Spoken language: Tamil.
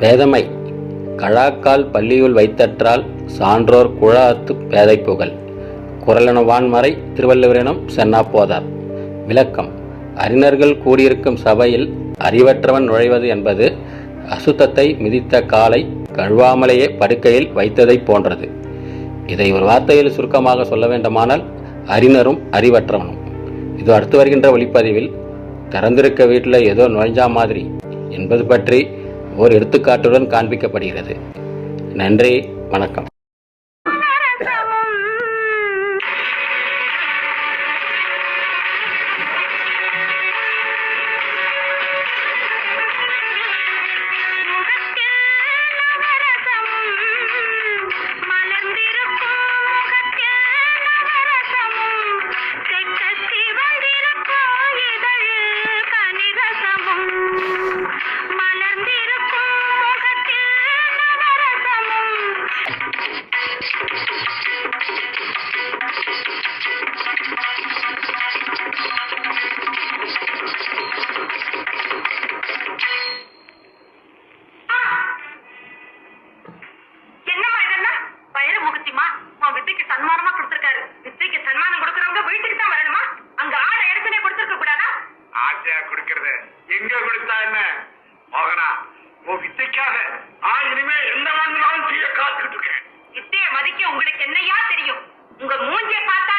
பேதமை. கழாக்கால் பள்ளியுள் வைத்தற்றால் சான்றோர் குழாத்து பேதை புகழ். குரலென மறை திருவள்ளுவரினம் சென்னா போதார் விளக்கம். அறிஞர்கள் கூடியிருக்கும் சபையில் அறிவற்றவன் நுழைவது என்பது அசுத்தத்தை மிதித்த காலை கழுவாமலேயே படுக்கையில் வைத்ததைப் போன்றது. இதை ஒரு வார்த்தையில் சுருக்கமாக சொல்ல வேண்டுமானால் அறிஞரும் அறிவற்றவனும். இது அடுத்து வருகின்ற ஒளிப்பதிவில் திறந்திருக்க வீட்டில் ஏதோ நுழைஞ்சா மாதிரி. என்பது பற்றி ஓர் எடுத்துக்காட்டுடன் காண்பிக்கப்படுகிறது. நன்றி வணக்கம். இருக்கிறது. எங்க கொடுத்தா என்ன? மோகனா உன் வித்தைக்காக. நான் இனிமே என்ன வேணும்னாலும் செய்ய காத்துக்கிட்டு இருக்கேன். வித்தைய மதிக்க உங்களுக்கு என்னையா தெரியும்? உங்க மூஞ்சிய பார்த்தா